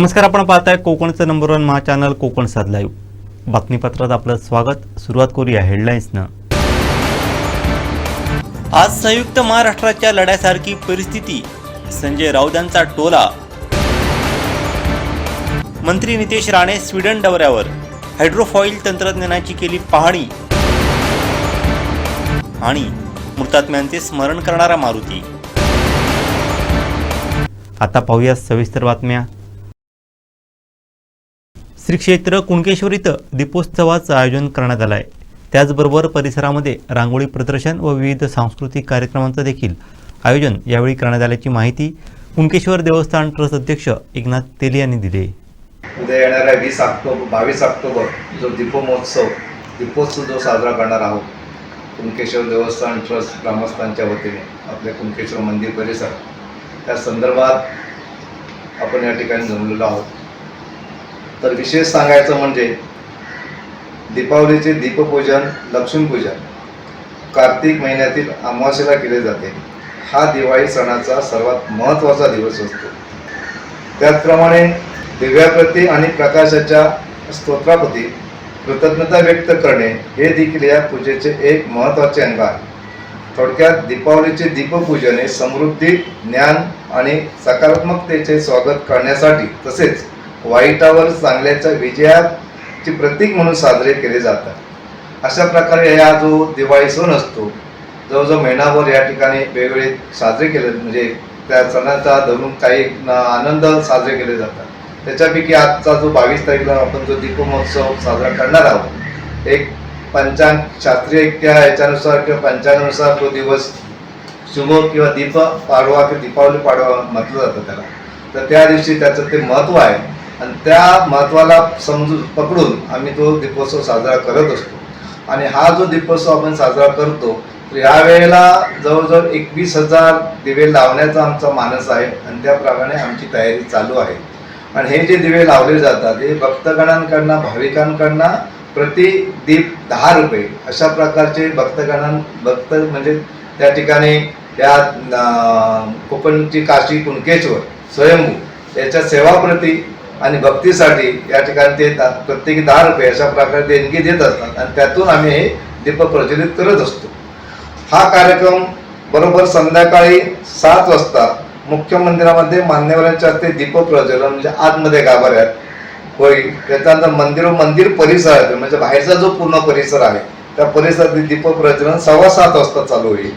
नमस्कार आपण पाहताय कोकणचं number one Maha channel Konkan साध लाईव्ह बातमीपत्रात आपलं स्वागत. सुरुवात करूया हेडलाईन्सनं आज संयुक्त महाराष्ट्राच्या लढ्यासारखी परिस्थिती. संजय राऊतांचा टोला. मंत्री नितेश राणे स्वीडन दौऱ्यावर. हायड्रोफॉईल तंत्रज्ञानाची केली पाहणी. आणि मृतात्म्यांचे स्मरण करणारा मारुती. आता पाहूया सविस्तर बातम्या. श्री क्षेत्र कुणकेश्वर इथं दीपोत्सवाचं आयोजन करण्यात आलं आहे त्याचबरोबर परिसरामध्ये रांगोळी प्रदर्शन व विविध सांस्कृतिक कार्यक्रमांचं देखील आयोजन यावेळी करण्यात आल्याची माहिती कुणकेश्वर देवस्थान ट्रस्ट अध्यक्ष एकनाथ तेली यांनी दिली. उद्या येणाऱ्या वीस ऑक्टोबर बावीस ऑक्टोबर जो दीपमहोत्सव दीपोत्सव जो साजरा करणार आहोत कुणकेश्वर देवस्थान ट्रस्ट ग्रामस्थांच्या वतीने आपल्या कुणकेश्वर मंदिर परिसर त्या संदर्भात आपण या ठिकाणी जमलेलो आहोत. तर विशेष सांगायचं म्हणजे दीपावलीचे दीपपूजन लक्ष्मीपूजन कार्तिक महिन्यातील अमावस्येला केले जाते. हा दिवाळी सणाचा सर्वात महत्त्वाचा दिवस असतो. त्याचप्रमाणे दिव्याप्रती आणि प्रकाशाच्या स्तोत्राप्रती कृतज्ञता व्यक्त करणे हे देखील या पूजेचे एक महत्त्वाचे अंग आहे. थोडक्यात दीपावलीचे दीपपूजन हे समृद्धी ज्ञान आणि सकारात्मकतेचे स्वागत करण्यासाठी तसेच वाईटावर चांगल्याच्या विजयाचे प्रतीक म्हणून साजरे केले जातात. अशा प्रकारे हा जो दिवाळी सण असतो जवळजवळ महिनाभर या ठिकाणी वेगवेगळे साजरे केले म्हणजे त्या सणाचा धरून काही आनंद साजरे केले जातात. त्याच्यापैकी आजचा जो बावीस तारीखला आपण जो दीपमहोत्सव साजरा करणार आहोत एक पंचांग शास्त्रीय त्या याच्यानुसार किंवा पंचांगानुसार तो दिवस शुभ किंवा दीप पाडवा किंवा दीपावली पाडवा म्हटलं जातं त्याला. तर त्या दिवशी त्याचं ते महत्त्व आहे. आणि त्या महत्त्वाला समजून पकडून आम्ही तो दीपोत्सव साजरा करत असतो. आणि हा जो दीपोत्सव आपण साजरा करतो तर यावेळेला जवळजवळ एकवीस हजार दिवे लावण्याचा आमचा मानस आहे आणि त्याप्रमाणे आमची तयारी चालू आहे. आणि हे जे दिवे लावले जातात हे भक्तगणांकडनं भाविकांकडनं प्रति दीप दहा रुपये अशा प्रकारचे भक्तगणां भक्त म्हणजे त्या ठिकाणी त्या कोकणची काशी कुणकेश्वर स्वयंभू याच्या सेवाप्रती आणि भक्तीसाठी या ठिकाणी ते प्रत्येकी दहा रुपये अशा प्रकारे देणगी देत असतात. आणि त्यातून आम्ही हे दीप प्रज्वलित करत असतो. हा कार्यक्रम बरोबर संध्याकाळी सात वाजता मुख्य मंदिरामध्ये मान्यवरांच्या हस्ते दीप प्रज्वलन म्हणजे आतमध्ये गाभाऱ्यात होईल त्याच्यानंतर मंदिर मंदिर परिसरात म्हणजे बाहेरचा जो पूर्ण परिसर आहे त्या परिसरातील दीप प्रज्वलन सव्वा सात वाजता चालू होईल.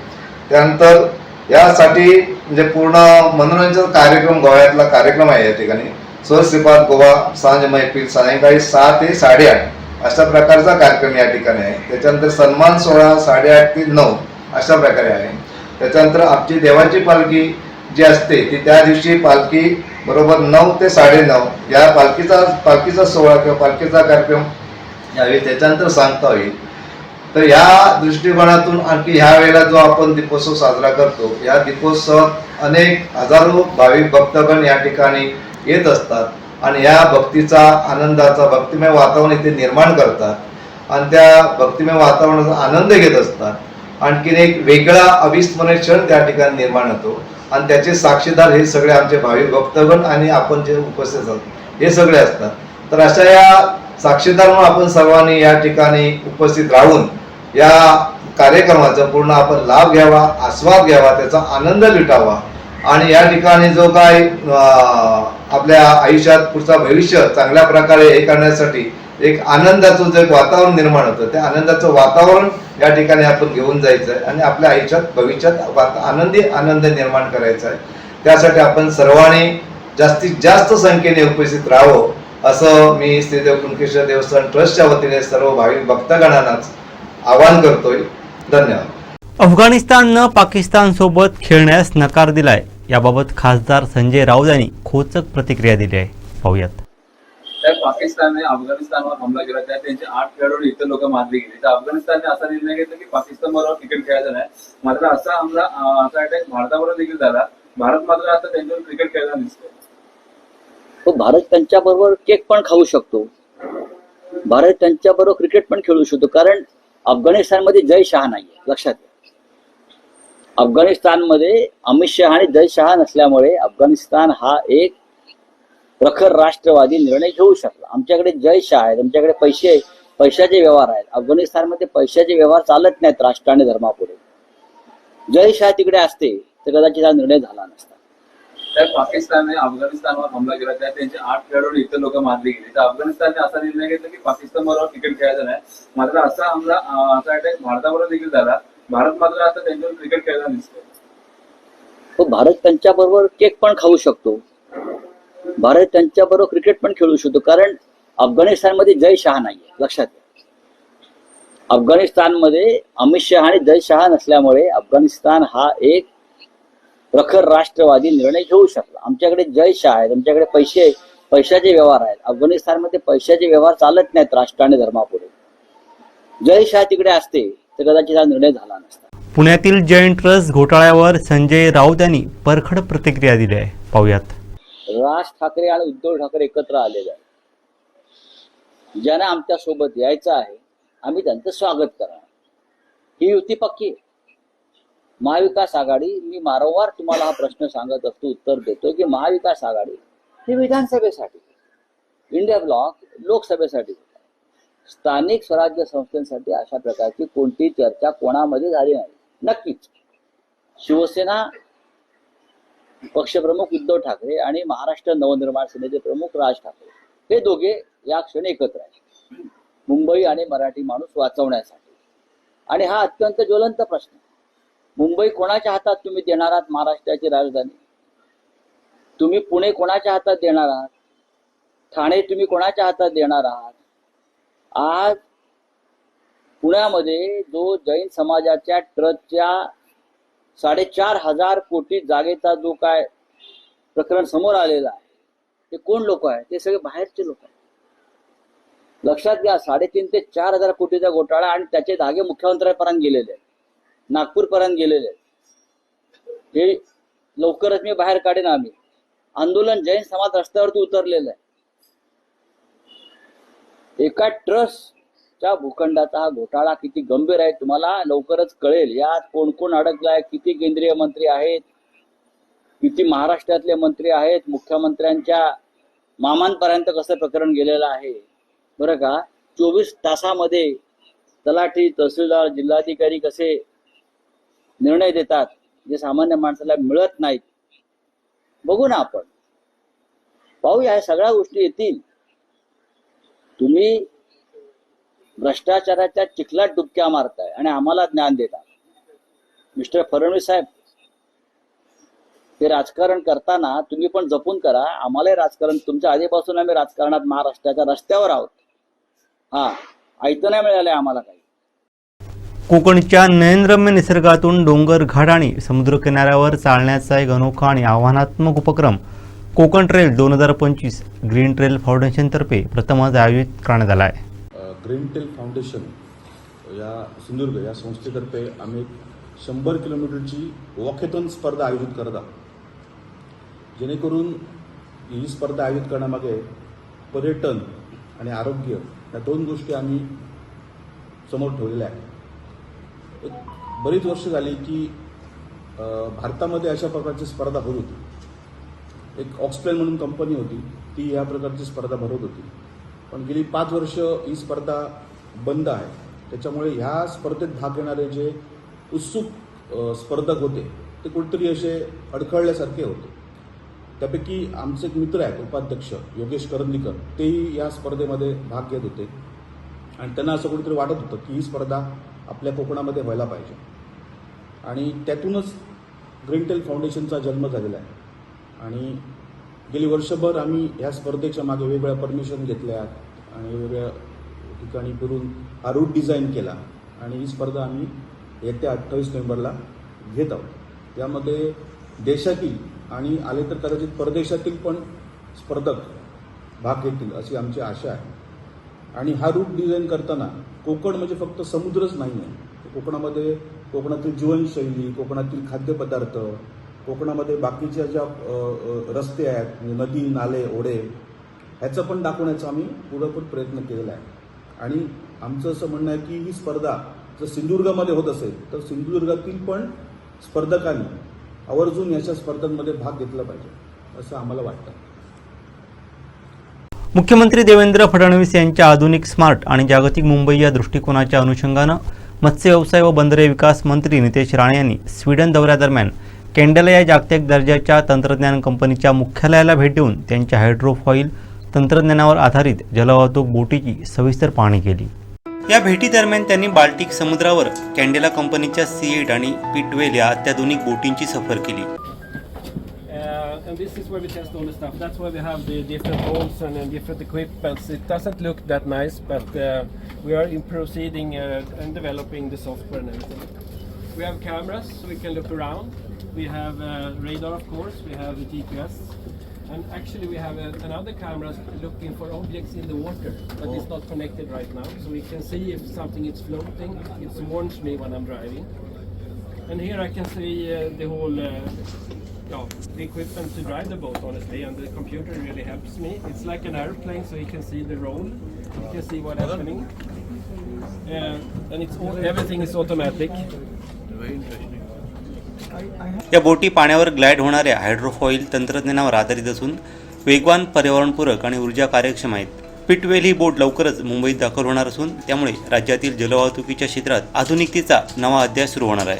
त्यानंतर यासाठी म्हणजे पूर्ण मनोरंजन कार्यक्रम गोव्यातला कार्यक्रम आहे या ठिकाणी. स्वश्रीपाद गोवा सांज मैफिल सायंकाळी सहा ते साडेआठ. अशा प्रकारचा कार्यक्रम या ठिकाणी आहे. त्याच्यानंतर सन्मान सोहळा साडेआठ ते नऊ अशा प्रकारे आहे. त्याच्यानंतर आमची देवाची पालखी जी असते ती त्या दिवशी पालखी बरोबर नऊ ते साडेनऊ या पालखीचा पालखीचा सोहळा किंवा पालखीचा कार्यक्रम यावेळी त्याच्यानंतर सांगता होईल तर या दृष्टिकोनातून आणखी ह्या वेळेला जो आपण दीपोत्सव साजरा करतो या दीपोत्सवात अनेक हजारो भाविक भक्तगण या ठिकाणी येत असतात आणि या भक्तीचा आनंदाचा भक्तिमय वातावरण इथे निर्माण करतात आणि त्या भक्तिमय वातावरणाचा आनंद घेत असतात. आणखीन एक वेगळा अविस्मरणीय क्षण त्या ठिकाणी निर्माण होतो आणि त्याचे साक्षीदार हे सगळे आमचे भाविक भक्तगण आणि आपण जे उपस्थित असतो हे सगळे असतात. तर अशा या साक्षीदार म्हणून आपण सर्वांनी या ठिकाणी उपस्थित राहून या कार्यक्रमाचा पूर्ण आपण लाभ घ्यावा आस्वाद घ्यावा त्याचा आनंद लुटावा. आणि या ठिकाणी जो काय आपल्या आयुष्यात पुढचा भविष्य चांगल्या प्रकारे हे करण्यासाठी एक आनंदाचं जे एक वातावरण निर्माण होतं त्या आनंदाचं वातावरण या ठिकाणी आपण घेऊन जायचं आहे आणि आपल्या आयुष्यात भविष्यात आनंदी आनंद निर्माण करायचा आहे त्यासाठी आपण सर्वांनी जास्तीत जास्त संख्येने उपस्थित राहावं असं मी श्रीदेव कुणकेश्वर देवस्थान ट्रस्टच्या वतीने सर्व भाविक भक्तगणांनाच आवाहन करतोय. धन्यवाद. अफगाणिस्ताननं पाकिस्तानसोबत खेळण्यास नकार दिलाय. याबाबत खासदार संजय राऊत यांनी खोचक प्रतिक्रिया दिली आहे. पाहूयात. त्या पाकिस्तानने अफगाणिस्तानवर हमला केला. त्या त्यांचे आठ खेळाडू इतर लोक मारले गेले. तर अफगाणिस्तानने असा निर्णय घेतला की पाकिस्तान बरोबर क्रिकेट खेळायचं नाही. मात्र असा हमला असा अटॅक भारताबरोबर देखील झाला. भारत मात्र आता त्यांच्यावर क्रिकेट खेळताना दिसतोय तो भारत त्यांच्याबरोबर केक पण खाऊ शकतो. भारत त्यांच्याबरोबर क्रिकेट पण खेळू शकतो. कारण अफगाणिस्तानमध्ये जय शहा नाहीये. लक्षात घ्या. अफगाणिस्तानमध्ये अमित शहा आणि जय शहा नसल्यामुळे अफगाणिस्तान हा एक प्रखर राष्ट्रवादी निर्णय घेऊ शकला. आमच्याकडे जय शहा आहेत आमच्याकडे पैसे पैशाचे व्यवहार आहेत. अफगाणिस्तानमध्ये पैशाचे व्यवहार चालत नाहीत राष्ट्र आणि धर्मापुढे. जय शाह तिकडे असते तर कदाचित हा निर्णय झाला नसता. तर पाकिस्तानने अफगाणिस्तानवर हमला केला त्या त्यांचे आठ खेळाडू इतर लोक मारले गेली. तर अफगाणिस्तानने असा निर्णय घेतला की पाकिस्तान बरोबर क्रिकेट खेळायचा नाही. मात्र असा हमला असा अटॅक भारताबरोबर देखील झाला. भारत मात्र आता त्यांच्यावर क्रिकेट खेळताना दिसतोय तो हो, भारत त्यांच्या बरोबर केक पण खाऊ शकतो. भारत त्यांच्या बरोबर क्रिकेट पण खेळू शकतो. कारण अफगाणिस्तानमध्ये जय शहा नाहीये लक्षात घ्या. अफगाणिस्तानमध्ये अमित शहा आणि जय शहा नसल्यामुळे अफगाणिस्तान हा एक प्रखर राष्ट्रवादी निर्णय घेऊ शकला. आमच्याकडे जय शहा आहेत आमच्याकडे पैसे पैशाचे व्यवहार आहेत. अफगाणिस्तानमध्ये पैशाचे व्यवहार चालत नाहीत राष्ट्र आणि धर्मापुढे. जय शहा तिकडे असते. तर कदाचित हा निर्णय झाला नसता. पुण्यातील जैन ट्रस्ट घोटाळ्यावर संजय राऊत यांनी परखड प्रतिक्रिया दिली आहे. पाहुयात. राज ठाकरे आणि उद्धव ठाकरे एकत्र आलेले आहेत. ज्यांना आमच्यासोबत यायचं आहे आम्ही त्यांचं स्वागत करणार. ही युती पक्की आहे. महाविकास आघाडी मी वारंवार तुम्हाला हा प्रश्न सांगत असतो उत्तर देतो की महाविकास आघाडी ही विधानसभेसाठी इंडिया ब्लॉक लोकसभेसाठी. स्थानिक स्वराज्य संस्थांसाठी अशा प्रकारची कोणती चर्चा कोणामध्ये झाली नाही. नक्कीच. शिवसेना पक्षप्रमुख उद्धव ठाकरे आणि महाराष्ट्र नवनिर्माण सेनेचे प्रमुख राज ठाकरे हे दोघे या क्षणी एकत्र आहेत. मुंबई आणि मराठी माणूस वाचवण्यासाठी. आणि हा अत्यंत ज्वलंत प्रश्न. मुंबई कोणाच्या हातात तुम्ही देणार आहात? महाराष्ट्राची राजधानी. तुम्ही पुणे कोणाच्या हातात देणार आहात? ठाणे तुम्ही कोणाच्या हातात देणार आहात? आज पुण्यामध्ये जो जैन समाजाच्या ट्रस्टच्या साडेचार हजार कोटी जागेचा जो काय प्रकरण समोर आलेला आहे ते कोण लोक आहे ते सगळे बाहेरचे लोक आहेत. लक्षात घ्या साडेतीन ते चार हजार कोटीचा घोटाळा आणि त्याचे धागे मुख्यमंत्र्यांपर्यंत गेलेले आहेत. नागपूरपर्यंत गेलेले आहेत. हे लवकरच मी बाहेर काढेन आम्ही. आंदोलन जैन समाज रस्त्यावरती उतरलेलं आहे. एका ट्रस्टच्या भूखंडाचा हा घोटाळा किती गंभीर आहे तुम्हाला लवकरच कळेल. यात कोण कोण अडकलाय किती केंद्रीय मंत्री आहेत किती महाराष्ट्रातले मंत्री आहेत मुख्यमंत्र्यांच्या मामांपर्यंत कसं प्रकरण गेलेलं आहे? बरं का? चोवीस तासामध्ये तलाठी तहसीलदार जिल्हाधिकारी कसे निर्णय देतात जे सामान्य माणसाला मिळत नाहीत? बघू ना आपण. पाहूया या सगळ्या गोष्टी येतील. तुम्ही भ्रष्टाचाराच्या चिखलात डुबक्या मारताय आणि आम्हाला ज्ञान देता. मिस्टर फडणवीस साहेब ते राजकारण करताना तुम्ही पण जपून करा. आम्हालाही राजकारण तुमच्या आधीपासून आम्ही राजकारणात महाराष्ट्राच्या रस्त्यावर आहोत. हा ऐकतं नाही मिळालंय आम्हाला काही. कोकणच्या नयनरम्य निसर्गातून डोंगर घाट आणि समुद्रकिनाऱ्यावर चालण्याचा एक अनोखा आणि आव्हानात्मक उपक्रम कोकण ट्रेल दोन हजार पंचवीस ग्रीन ट्रेल फाउंडेशनतर्फे प्रथमच आयोजित करण्यात आला आहे. ग्रीन टेल फाउंडेशन या सिंधुदुर्ग या संस्थेतर्फे आम्ही एक शंभर किलोमीटरची वॉकेथॉन स्पर्धा आयोजित करत आहोत. जेणेकरून ही स्पर्धा आयोजित करण्यामागे पर्यटन आणि आरोग्य या दोन गोष्टी आम्ही समोर ठेवलेल्या आहेत. एक बरीच वर्ष झाली की भारतामध्ये अशा प्रकारची स्पर्धा होत होती. एक ऑक्सप्लेन म्हणून कंपनी होती ती या प्रकारची स्पर्धा भरवत होती. पण गेली पाच वर्ष ही स्पर्धा बंद आहे. त्याच्यामुळे ह्या स्पर्धेत भाग घेणारे जे उत्सुक स्पर्धक होते ते कुठेतरी असे अडखळल्यासारखे होते. त्यापैकी आमचे एक मित्र आहेत उपाध्यक्ष योगेश करंदीकर तेही या स्पर्धेमध्ये भाग घेत होते. आणि त्यांना असं कुठेतरी वाटत होतं की ही स्पर्धा आपल्या कोकणामध्ये व्हायला पाहिजे. आणि त्यातूनच ग्रीनटेल फाउंडेशनचा जन्म झालेला आहे. आणि गेली वर्षभर आम्ही ह्या स्पर्धेच्या मागे वेगवेगळ्या परमिशन घेतल्या आणि वेगवेगळ्या ठिकाणी फिरून हा रूट डिझाईन केला. आणि ही स्पर्धा आम्ही येत्या अठ्ठावीस नोव्हेंबरला घेत आहोत. यामध्ये देशातील आणि आले तर कदाचित परदेशातील पण स्पर्धक भाग घेतील अशी आमची आशा आहे. आणि हा रूट डिझाईन करताना कोकण म्हणजे फक्त समुद्रच नाही आहे कोकणामध्ये कोकणातील जीवनशैली कोकणातील खाद्यपदार्थ कोकणामध्ये बाकीच्या ज्या रस्ते आहेत म्हणजे नदी नाले ओढे ह्याचं पण दाखवण्याचा आम्ही पुरेपूर प्रयत्न केलेला आहे. आणि आमचं असं म्हणणं आहे की ही स्पर्धा जर सिंधुदुर्गामध्ये होत असेल तर सिंधुदुर्गातील पण स्पर्धकांनी आवर्जून याच्या स्पर्धांमध्ये भाग घेतला पाहिजे असं आम्हाला वाटतं. मुख्यमंत्री देवेंद्र फडणवीस यांच्या आधुनिक स्मार्ट आणि जागतिक मुंबई या दृष्टिकोनाच्या अनुषंगानं मत्स्य व्यवसाय व बंदरे विकास मंत्री नितेश राणे यांनी स्वीडन दौऱ्यादरम्यान कॅन्डेला या जागतिक दर्जाच्या तंत्रज्ञान कंपनीच्या मुख्यालयाला भेट देऊन त्यांच्या हायड्रोफॉईल तंत्रज्ञानावर आधारित जलवाहतूक बोटीची सविस्तर पाहणी केली या भेटीदरम्यान त्यांनी बाल्टिक समुद्रावर कॅन्डेला कंपनीच्या सी एट आणि पिटवेल या अत्याधुनिक बोटींची सफर केली Uh, and this is where we test all the stuff. That's why we have the different holes and uh, different equipments. It doesn't look that nice, but uh, we are in proceeding uh, and developing the software and everything. We have cameras, so we can look around. We have uh, radar, of course. We have the GPS. And actually, we have uh, another camera looking for objects in the water, but it's not connected right now. So we can see if something is floating. It warns me when I'm driving. And here I can see uh, the whole, uh, yeah, the equipment to drive the boat, honestly, and the computer really helps me. It's like an airplane, so you can see the roll, you can see what's happening, uh, and it's all, everything is automatic. या बोटी पाण्यावर glide होणाऱ्या हायड्रोफॉईल तंत्रज्ञानावर आधारित असून वेगवान पर्यावरणपूरक आणि ऊर्जा कार्यक्षम आहेत. पिटवेल ही बोट लवकरच मुंबईत दाखल होणार असून त्यामुळे राज्यातील जलवाहतुकीच्या क्षेत्रात आधुनिकतेचा नवा अध्याय सुरू होणार आहे.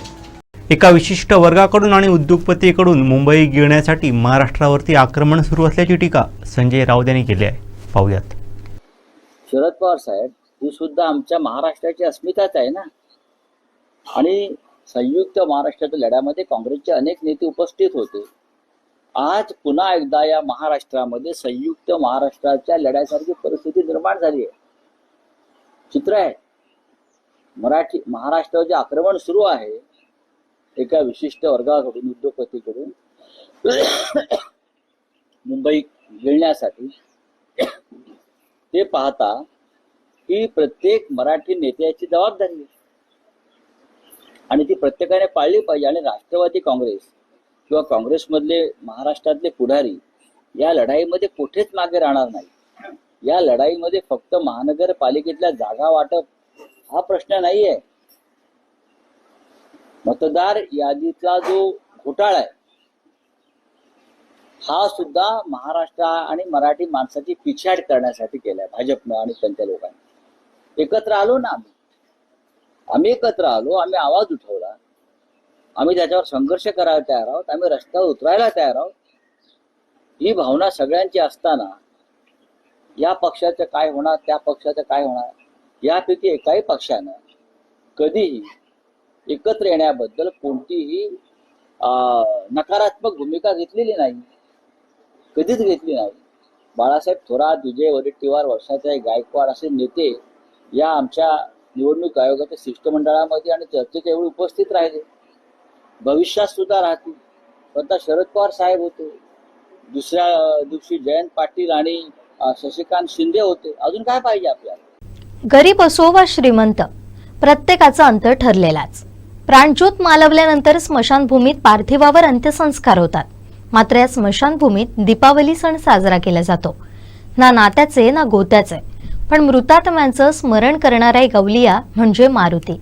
एका विशिष्ट वर्गाकडून आणि उद्योगपतीकडून मुंबई गिळण्यासाठी महाराष्ट्रावरती आक्रमण सुरू असल्याची टीका संजय राऊत यांनी केली आहे. पाहूयात. शरद पवार साहेब ही सुद्धा आमच्या महाराष्ट्राची अस्मिताच आहे ना? आणि संयुक्त महाराष्ट्राच्या लढ्यामध्ये काँग्रेसचे अनेक नेते उपस्थित होते. आज पुन्हा एकदा या महाराष्ट्रामध्ये संयुक्त महाराष्ट्राच्या लढ्यासारखी परिस्थिती निर्माण झाली आहे. चित्र आहे. मराठी महाराष्ट्रावर जे आक्रमण सुरू आहे एका विशिष्ट वर्गाकडून उद्योगपतीकडून मुंबई गिळण्यासाठी ते पाहता ही प्रत्येक मराठी नेत्याची जबाबदारी आहे. आणि ती प्रत्येकाने पाळली पाहिजे. आणि राष्ट्रवादी काँग्रेस किंवा काँग्रेसमधले महाराष्ट्रातले पुढारी या लढाईमध्ये कुठेच मागे राहणार नाही. या लढाईमध्ये फक्त महानगरपालिकेतल्या जागा वाटप हा प्रश्न नाही आहे मतदार यादीतला जो घोटाळा आहे हा सुद्धा महाराष्ट्र आणि मराठी माणसाची पिछाड करण्यासाठी केलाय भाजपनं आणि त्यांच्या लोकांनी. एकत्र आलो ना आम्ही आम्ही एकत्र आलो आम्ही आवाज उठवला. आम्ही त्याच्यावर संघर्ष करायला तयार आहोत आम्ही रस्त्यावर उतरायला तयार आहोत. ही भावना सगळ्यांची असताना या पक्षाचं काय होणार त्या पक्षाचं काय होणार यापैकी एकाही पक्षानं कधीही एकत्र येण्याबद्दल कोणतीही अं, नकारात्मक भूमिका घेतलेली नाही. कधीच घेतली नाही. बाळासाहेब थोरात विजय वडेट्टीवार वर्षाचे गायकवाड असे नेते या आमच्या निवडणूक आयोगाच्या शिष्टमंडळामध्ये आणि चर्चेच्या वेळी उपस्थित राहिले. भविष्यात सुद्धा राहतील. स्वतः शरद पवार साहेब होते. दुसऱ्या दिवशी जयंत पाटील आणि शशिकांत शिंदे होते. अजून काय पाहिजे आपल्याला? गरीब असो वा श्रीमंत प्रत्येकाचा अंतर ठरलेलाच. प्राणज्योत मालवल्यानंतर स्मशानभूमीत पार्थिवावर अंत्यसंस्कार होतात. मात्र या स्मशानभूमीत दीपावली सण साजरा केला जातो. ना नात्याचे ना गोत्याचे. पण मृतात्म्यांचं स्मरण करणारा एक म्हणजे मारुती.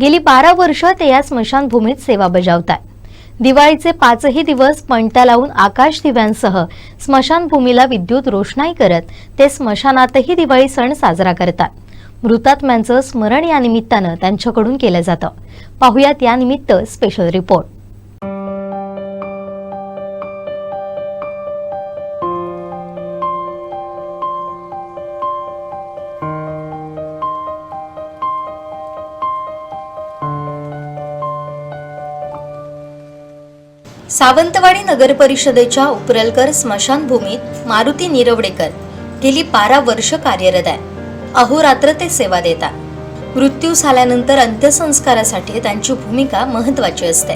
गेली बारा वर्ष ते या स्मशानभूमीत सेवा बजावतात दिवाळीचे पाचही दिवस पणत्या लावून आकाश दिव्यांसह स्मशानभूमीला विद्युत रोषणाई करत ते स्मशानातही दिवाळी सण साजरा करतात. मृतात्म्यांचं स्मरण या निमित्तानं त्यांच्याकडून केलं जातं. पाहुयात यानिमित्त स्पेशल रिपोर्ट सावंतवाडी नगर परिषदेच्या उपरलकर स्मशानभूमीत मारुती निरवडेकर गेली बारा वर्ष कार्यरत आहे. अहोरात्र ते सेवा देतात. मृत्यू झाल्यानंतर अंत्यसंस्कारासाठी त्यांची भूमिका महत्वाची असते.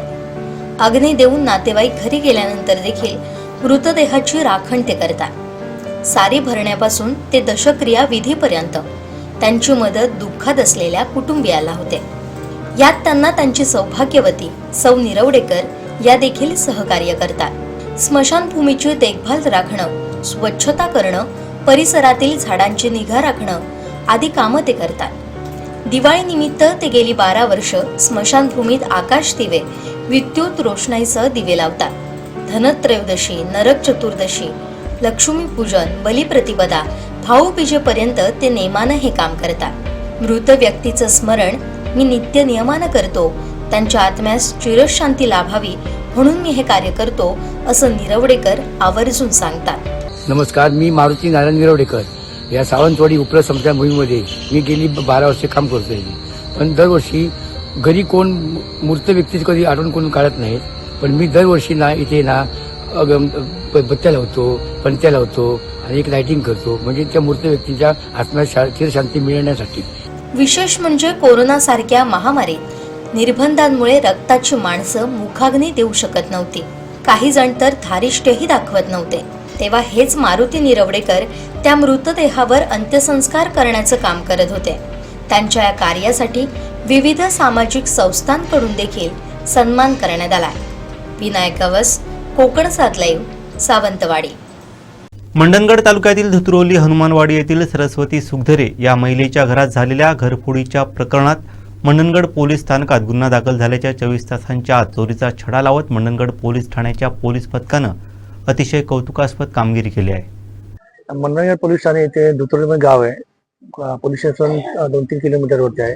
अग्नी देऊन नातेवाईक घरी गेल्यानंतर देखील मृतदेहाची राखण ते करतात. सारी भरण्यापासून ते दशक्रिया विधीपर्यंत त्यांची मदत दुःखात असलेल्या कुटुंबियाला होते. यात त्यांना त्यांची सौभाग्यवती सौ निरवडेकर या देखील सहकार्य करतात. स्मशानभूमीची देखभाल राखणं स्वच्छता करणं परिसरातील झाडांची निगा राखणं आदी कामं ते करतात. दिवाळीनिमित्त ते गेली बारा वर्ष स्मशानभूमीत आकाश दिवे विद्युत रोषणाईसह दिवे लावतात. धनत्रयोदशी नरक चतुर्दशी लक्ष्मीपूजन बलिप्रतिपदा भाऊबीजेपर्यंत ते नेमानं हे काम करतात. मृत व्यक्तीचं स्मरण मी नित्य नियमानं करतो त्यांच्या आत्म्यास चिरशांती लाभावी म्हणून मी हे कार्य करतो असं निरवडेकर आवर्जून सांगतात. नमस्कार मी मारुती नारायण निरवडेकर. या सावंतवाडी उपरा समजा मोहीममध्ये मी गेली बारा वर्षे काम करतोय. पण दरवर्षी घरी कोण मूर्त व्यक्तीची कधी आठवण कोण काढत नाहीत पण मी दरवर्षी ना इथे ना बत्त्या लावतो पणत्या लावतो आणि एक लाइटिंग करतो. म्हणजे त्या मूर्त व्यक्तीच्या आत्म्यात शा- चिरशांती मिळण्यासाठी. विशेष म्हणजे कोरोनासारख्या महामारीत निर्बंधांमुळे रक्ताची माणसं मुखाग्नी देऊ शकत नव्हती. काही जण तर धारिष्ट्यही दाखवत नव्हते. तेव्हा हेच मारुती निरवडेकर त्या मृतदेहावर अंत्यसंस्कार करण्याचं काम करत होते. त्यांच्या या कार्यासाठी विविध सामाजिक संस्थांकडून देखील सन्मान करण्यात आला. विनायकावस कोकण सात लाईव्ह सावंतवाडी. मंडणगड तालुक्यातील धुतुरोली हनुमानवाडी येथील सरस्वती सुखधरे या महिलेच्या घरात झालेल्या घरफोडीच्या प्रकरणात मंडणगड पोलीस स्थानकात गुन्हा दाखल झाल्याच्या चोवीस तासांच्या आत चोरीचा छडा लावत मंडणगड पोलीस ठाण्याच्या पोलीस पथकानं अतिशय कौतुकास्पद कामगिरी केली आहे. मंडणगड पोलीस ठाणे इथे दुतोडीमध्ये गाव आहे. पोलीस स्टेशन दोन तीन किलोमीटरवरती आहे.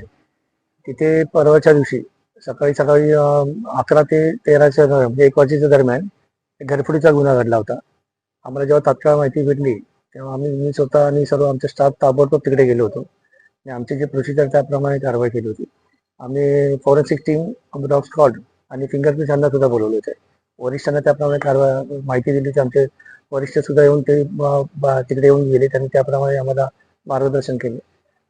तिथे परवाच्या दिवशी सकाळी सकाळी अकरा ते तेराच्या दरम्यान, म्हणजे एक वाजेच्या दरम्यान एक घरफोडीचा गुन्हा घडला होता. आम्हाला जेव्हा तात्काळ माहिती भेटली तेव्हा आम्ही मी स्वतः आणि सर्व आमचा स्टाफ ताबडतोब तिकडे गेलो होतो. आणि आमचे जे प्रोसिजर त्याप्रमाणे कारवाई केली होती. आम्ही फॉरेन्सिक टीम डॉग स्कॉड आणि फिंगरप्रिंट यांना सुद्धा बोलवले होते. वरिष्ठांना त्याप्रमाणे कारवाई माहिती दिली होती. आमचे वरिष्ठ सुद्धा येऊन ते तिकडे येऊन गेले. त्यांनी त्याप्रमाणे आम्हाला मार्गदर्शन केले.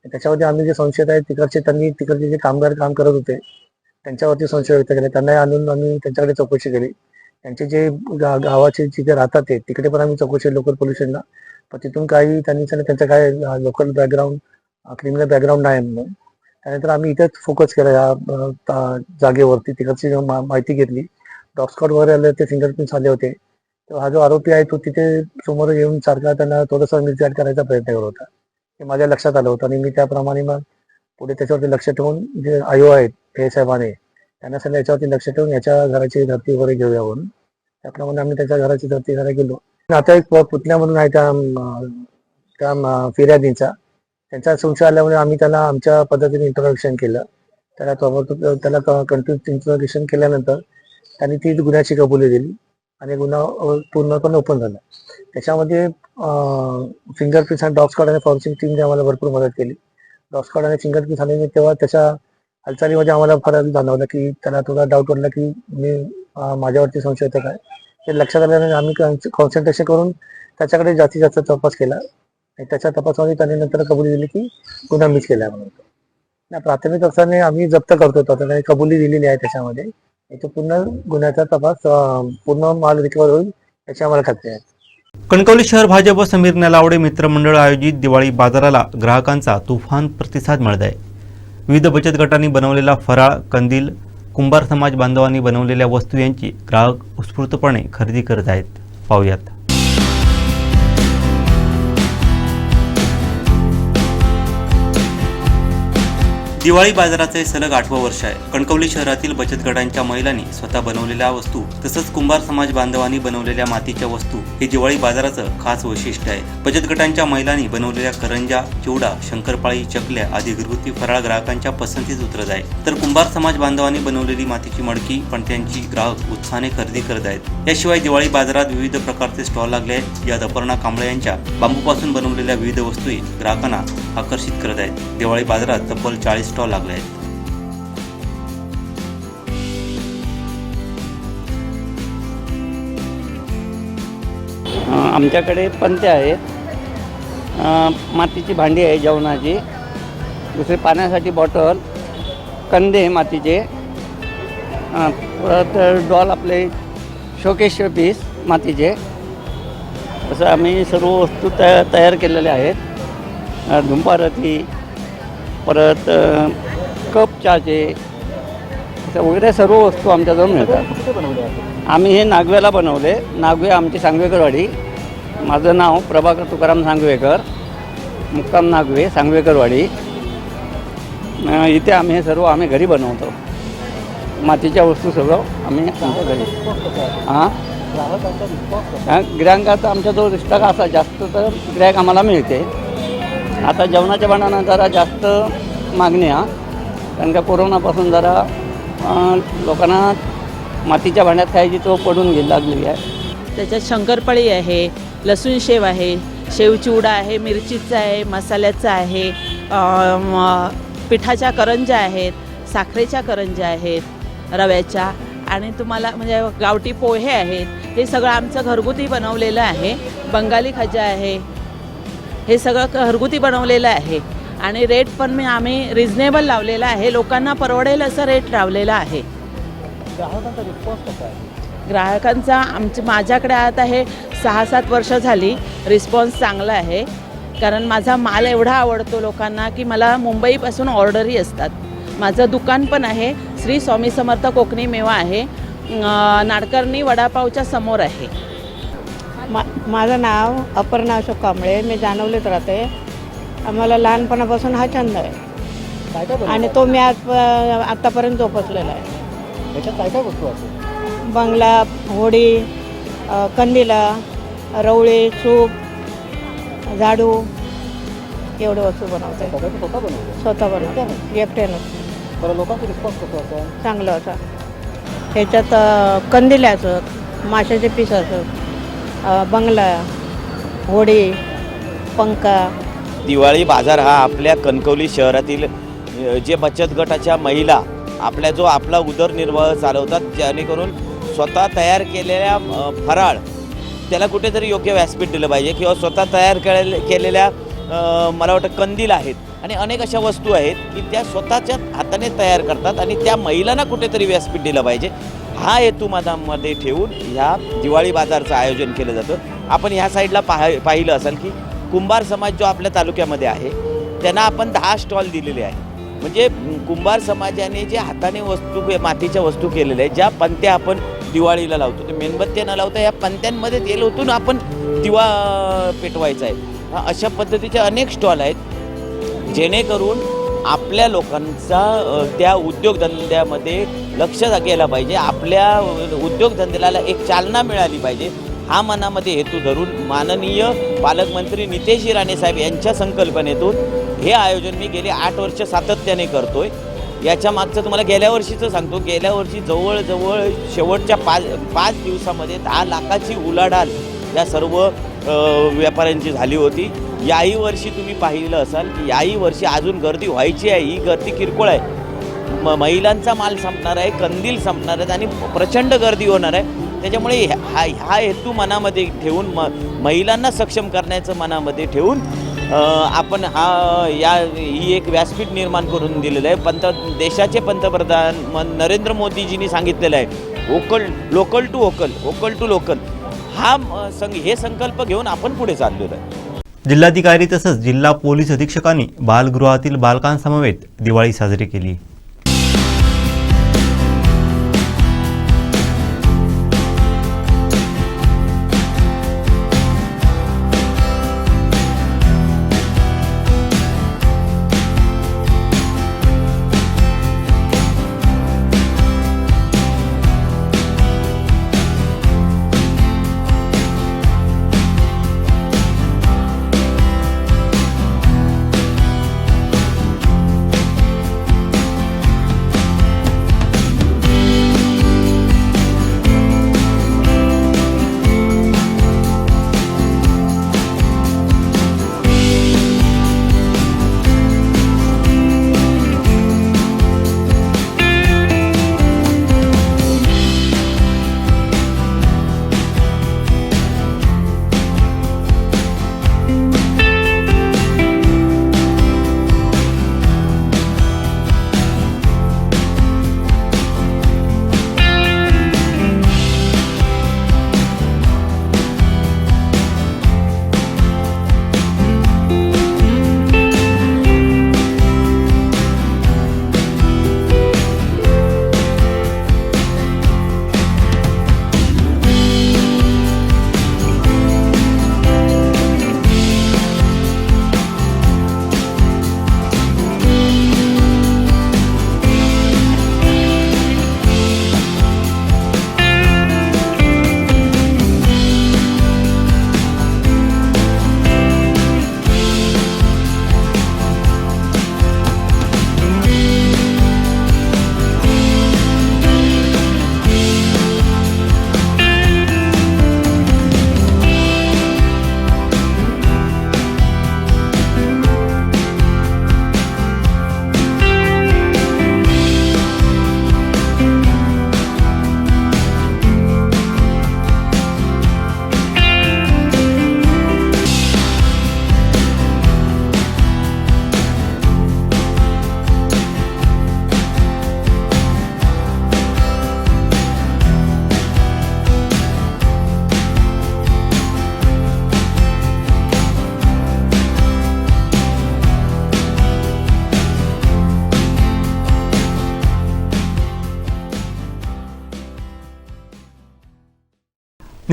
त्याच्यावरती आम्ही जे संशयित आहेत तिकडचे त्यांनी तिकडचे जे कामगार काम करत होते त्यांच्यावरती संशय व्यक्त केले. त्यांना आणून आम्ही त्यांच्याकडे चौकशी केली. त्यांचे जे गा- गावाचे जिथे राहतात ते तिकडे पण आम्ही चौकशी लोकल पोल्युशनला पण तिथून काही त्यांनी सांगितलं त्यांचं काय लोकल बॅकग्राऊंड क्रिमिनल बॅकग्राऊंड नाही म्हणून. त्यानंतर आम्ही इथेच फोकस केला या ता- जागेवरती. तिकडची मा- माहिती घेतली. डॉक्सकॉट वगैरे आले ते फिंगरप्रिंट्स आले होते. तेव्हा हा जो आरोपी आहे तो तिथे समोर येऊन सारखा त्यांना थोडंसं मिसगाईड करायचा प्रयत्न करत होता. हे माझ्या लक्षात आलं होतं. आणि मी त्याप्रमाणे मग पुढे त्याच्यावरती लक्ष ठेवून जे आयो आहेत हे साहेबाने त्यांना सगळं याच्यावरती लक्ष ठेवून याच्या घराची धरती वगैरे घेऊया म्हणून. त्याप्रमाणे आम्ही त्याच्या घराची धरती घरा गेलो. आता एक प- पुतण्या म्हणून आहे त्या त्या फिर्यादींचा. त्यांचा संशय आल्यामुळे आम्ही त्याला आमच्या पद्धतीने इंट्रोडक्शन केलं. त्याला ताबडतोब त्याला कंटिन्यू इंट्रोडक्शन केल्यानंतर त्यांनी ती गुन्ह्याची कबुली दिली आणि गुन्हा पूर्णपणे ओपन झाला. त्याच्यामध्ये फिंगरप्रिंट्स आणि डॉग स्कॉड आणि फॉरेन्सिक टीमने आम्हाला भरपूर मदत केली. डॉग स्कॉड आणि फिंगरप्रिंट्स आल्याने तेव्हा त्याच्या हालचालीमध्ये आम्हाला फरक जाणवलं की त्याला थोडा डाऊट वाटला की मी माझ्यावरती संशय येतं काय? ते लक्षात आल्याने आम्ही कॉन्सन्ट्रेशन करून त्याच्याकडे जास्तीत जास्त तपास केला. आणि त्याच्या तपासामध्ये त्यांनी नंतर कबुली दिली की गुन्हा मिस केला म्हणून. ना प्राथमिक तपासाने आम्ही जप्त करतो आता त्यांनी कबुली दिलेली आहे त्याच्यामध्ये. इथे पूर्ण गुन्ह्याचा तपास पूर्ण माल रिकवर होईल याची आम्हाला खात्री आहे. कणकवली शहर भाजप व समीर नलावडे मित्रमंडळ आयोजित दिवाळी बाजाराला ग्राहकांचा तुफान प्रतिसाद मिळत आहे विविध बचत गटांनी बनवलेला फराळ कंदील कुंभार समाज बांधवांनी बनवलेल्या वस्तू यांची ग्राहक उत्स्फूर्तपणे खरेदी करत आहेत. पाहूयात. दिवाळी बाजाराचे सलग आठवं वर्ष आहे. कणकवली शहरातील बचत गटांच्या महिलांनी स्वतः बनवलेल्या वस्तू तसंच कुंभार समाज बांधवांनी बनवलेल्या मातीच्या वस्तू हे दिवाळी बाजाराचं खास वैशिष्ट्य आहे. बचत गटांच्या महिलांनी बनवलेल्या करंजा चिवडा शंकरपाळी चकल्या आदी घरगुती फराळ ग्राहकांच्या पसंतीस उतरत आहे तर कुंभार समाज बांधवांनी बनवलेली मातीची मडकी पण त्यांची ग्राहक उत्साहाने खरेदी करत आहेत. याशिवाय दिवाळी बाजारात विविध प्रकारचे स्टॉल लागले आहेत. यात अपर्णा कांबळे यांच्या बांबूपासून बनवलेल्या विविध वस्तूही ग्राहकांना आकर्षित करत आहेत. दिवाळी बाजारात तब्बल चाळीस स्टॉल लागले आहेत. आमच्याकडे पंते आहेत. मातीची भांडी आहे जेवणाची. दुसरे पाण्यासाठी बॉटल कंदे मातीचे. परत डॉल आपले शोकेश पीस मातीचे. असं आम्ही सर्व वस्तू तया तयार केलेल्या आहेत. धुंपारथी परत कप चहाचे वगैरे सर्व वस्तू आमच्याजवळ मिळतात. आम्ही हे नागव्याला बनवले. नागवे आमची सांगवेकरवाडी. माझं नाव प्रभाकर तुकाराम सांगवेकर मुक्काम नागवे सांगवेकरवाडी. इथे आम्ही हे सर्व आम्ही घरी बनवतो. मातीच्या वस्तू सर्व आम्ही आमच्या घरी. हां? ग्राहकाचा आमच्या जो रिस्टॉक असा जास्त तर ग्राहक आम्हाला मिळते. आता जेवणाच्या भांड्यांना जरा जास्त मागणी हा. कारण का कोरोनापासून जरा लोकांना मातीच्या भांड्यात खायची तो पडून गेली लागलेली आहे. त्याच्यात शंकरपाळी आहे लसूण शेव आहे शेव चिवडा आहे मिरचीचा आहे मसाल्याचा आहे पिठाच्या करंज्या आहेत साखरेच्या करंज्या आहेत रव्याच्या आणि तुम्हाला म्हणजे गावठी पोहे आहेत हे सगळं आमचं घरगुती बनवलेलं आहे. बंगाली खजा आहे हे सगळं घरगुती बनवलेलं आहे. आणि रेट पण मी आम्ही रिझनेबल लावलेला आहे. लोकांना परवडेल असं रेट लावलेला आहे. ग्राहकांचा आमच्या माझ्याकडे आता हे सहा सात वर्ष झाली. रिस्पॉन्स चांगला आहे. कारण माझा माल एवढा आवडतो लोकांना की मला मुंबईपासून ऑर्डरही असतात. माझं दुकान पण आहे. श्री स्वामी समर्थ कोकणी मेवा आहे. नाडकर्णी वडापावच्या समोर आहे. मा माझं नाव अपर्णा अशोक कांबळे मी जाणवलीत राहते. आम्हाला लहानपणापासून हा छंद आहे. आणि तो मी आज आत्तापर्यंत जोपासलेला आहे. याच्यात काय काय वस्तू बंगला होडी अ, कंदिला रवळी सूप झाडू एवढे वस्तू बनवते. स्वतः बनवलं? स्वतः बनवते. एकट्यानं? बरं लोकांचा रिस्पॉन्स कसा होता? चांगलं होतं. ह्याच्यात अ, कंदिले असत माशाचे पीस असत बंगला होडी पंखा. दिवाळी बाजार हा आपल्या कणकवली शहरातील जे बचत गटाच्या महिला आपल्या जो आपला उदरनिर्वाह चालवतात जेणेकरून स्वतः तयार केलेल्या फराळ त्याला कुठेतरी योग्य व्यासपीठ दिलं पाहिजे किंवा स्वतः तयार केले केलेल्या मला वाटतं कंदील आहेत. आणि अनेक अशा वस्तू आहेत की त्या स्वतःच्या हाताने तयार करतात आणि त्या महिलांना कुठेतरी व्यासपीठ दिलं पाहिजे. हा हेतू मनामध्ये ठेवून ह्या दिवाळी बाजारचं आयोजन केलं जातं. आपण ह्या साईडला पाह पाहिलं असाल की कुंभार समाज जो आपल्या तालुक्यामध्ये आहे त्यांना आपण दहा स्टॉल दिलेले आहे म्हणजे कुंभार समाजाने जे हाताने वस्तू मातीच्या वस्तू केलेल्या आहेत ज्या पंत्या आपण दिवाळीला लावतो ते मेणबत्त्या न लावता या पंत्यांमध्ये तेल ओतून आपण दिवा पेटवायचा आहे. हा, अशा पद्धतीचे अनेक स्टॉल आहेत. जेणेकरून आपल्या लोकांचा त्या उद्योगधंद्यामध्ये लक्ष गेलं पाहिजे. आपल्या उद्योगधंद्याला एक चालना मिळाली पाहिजे. हा मनामध्ये हेतू धरून माननीय पालकमंत्री नितेश राणे साहेब यांच्या संकल्पनेतून हे आयोजन मी गेले आठ वर्ष सातत्याने करतोय. याच्या मागचं तुम्हाला गेल्या वर्षीचं सांगतो. गेल्या वर्षी जवळजवळ शेवटच्या पाच पाच दिवसामध्ये दहा लाखाची उलाढाल या सर्व व्यापाऱ्यांची झाली होती. याही वर्षी तुम्ही पाहिलं असाल की याही वर्षी अजून गर्दी व्हायची आहे. ही गर्दी किरकोळ आहे. म महिलांचा माल संपणार आहे कंदील संपणार आहेत आणि प्रचंड गर्दी होणार आहे. त्याच्यामुळे हा हा हेतू मनामध्ये ठेवून म महिलांना सक्षम करण्याचं मनामध्ये ठेवून आपण हा या ही एक व्यासपीठ निर्माण करून दिलेलं आहे. पंत देशाचे पंतप्रधान म- नरेंद्र मोदीजींनी सांगितलेलं आहे vocal local to vocal vocal to local. हा म, संग हे संकल्प घेऊन आपण पुढे चाललेलो आहे. जिल्हाधिकारी तसंच जिल्हा पोलीस अधीक्षकांनी बालगृहातील बालकांसमवेत दिवाळी साजरी केली.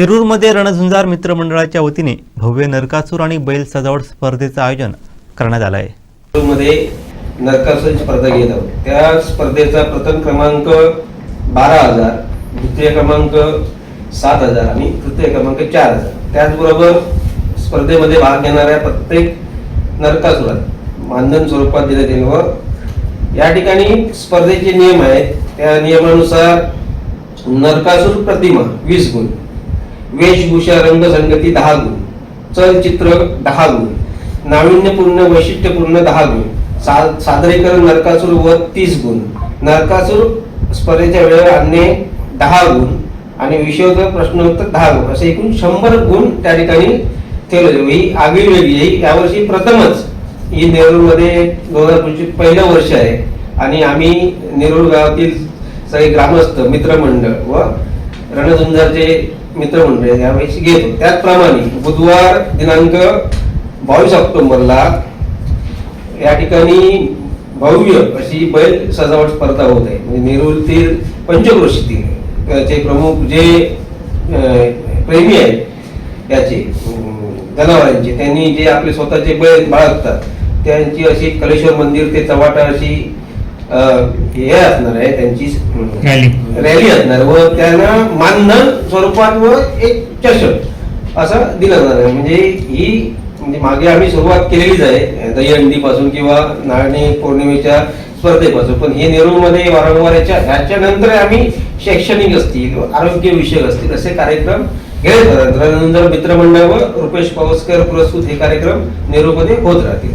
नेरूरमध्ये रणझुंजार मित्रमंडळाच्या वतीने भव्य नरकासूर आणि बैल सजावट स्पर्धेचं आयोजन करण्यात आलं आहे मध्ये नरकासूर स्पर्धा घेत आहोत. त्या स्पर्धेचा प्रथम क्रमांक बारा हजार द्वितीय क्रमांक सात हजार आणि तृतीय क्रमांक चार हजार. त्याचबरोबर स्पर्धेमध्ये भाग घेणाऱ्या प्रत्येक नरकासुरात मानधन स्वरूपात दिले येईल व या ठिकाणी स्पर्धेचे नियम आहेत. त्या नियमानुसार नरकासूर प्रतिमा वीस गुण वेशभूषा रंगसंगती दहा गुण. चलचित्र दहा गुण. नाविन्यपूर्ण वैशिष्ट्यपूर्ण दहा गुण. सा सादरीकरण नरकासूर व तीस गुण. नरकासूर स्पर्धेच्या वेळेवर आणणे दहा गुण आणि विषयोत्तर प्रश्नोत्तर दहा गुण. असे एकूण शंभर गुण त्या ठिकाणी ठेवले. जाऊ. ही आगळी वेगळी ही यावर्षी प्रथमच ही नेरूरमध्ये दोन हजार पंचवीस पहिलं वर्ष आहे. आणि आम्ही नेरूर गावातील सगळे ग्रामस्थ मित्रमंडळ व रणझुंजारचे मित्रमंडळ यावेळी गेलो त्याचप्रमाणे बुधवार दिनांक बावीस ऑक्टोबरला या ठिकाणी भव्य अशी बैल सजावट स्पर्धा होत आहे. म्हणजे नेरूरतील पंचक्रोशीतील चे प्रमुख जे प्रेमी आहेत याचे जनावरांचे त्यांनी जे आपले स्वतःचे बैल बाळगतात त्यांची अशी कलेश्वर मंदिर ते चव्हाटा अशी हे असणार आहे त्यांची रॅली असणार. व त्यांना मानधन स्वरूपात व एक चषक असं दिलं जाणार आहे. म्हणजे ही म्हणजे मागे आम्ही सुरुवात केलेलीच आहे. दहीहंडी पासून किंवा नारळी पौर्णिमेच्या स्पर्धेपासून. पण हे नेरूरमध्ये वारंवार याच्या ह्याच्यानंतर आम्ही शैक्षणिक असतील आरोग्य विषयक असतील असे कार्यक्रम घेत राहतात रणधर मित्रमंडळ व रुपेश पावसकर पुरस्कृत हे कार्यक्रम नेरूरमध्ये होत राहतील.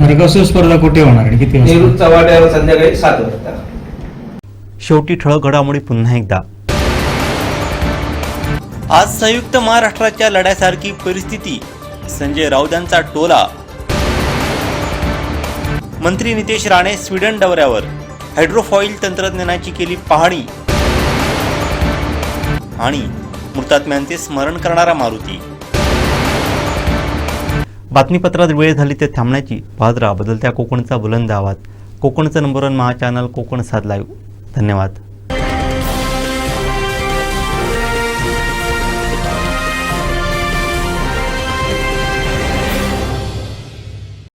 नरकासूर स्पर्धा कुठे होणार आणि किती वाजता? नेरूर चव्हाट्यावर संध्याकाळी सात वाजता. शेवटी ठळक घडामोडी पुन्हा एकदा. आज संयुक्त महाराष्ट्राच्या लढ्यासारखी परिस्थिती. संजय राऊतांचा टोला. मंत्री नितेश राणे स्वीडन दौऱ्यावर. हायड्रोफॉईल तंत्रज्ञानाची केली पाहणी. आणि मृतात्म्यांचे स्मरण करणारा मारुती. बातमीपत्रात वेळ झाली ते थांबण्याची. पाहत बदलत्या कोकणचा बुलंद आवाज. कोकणचं number one Maha channel Konkan सात लाईव्ह धन्यवाद.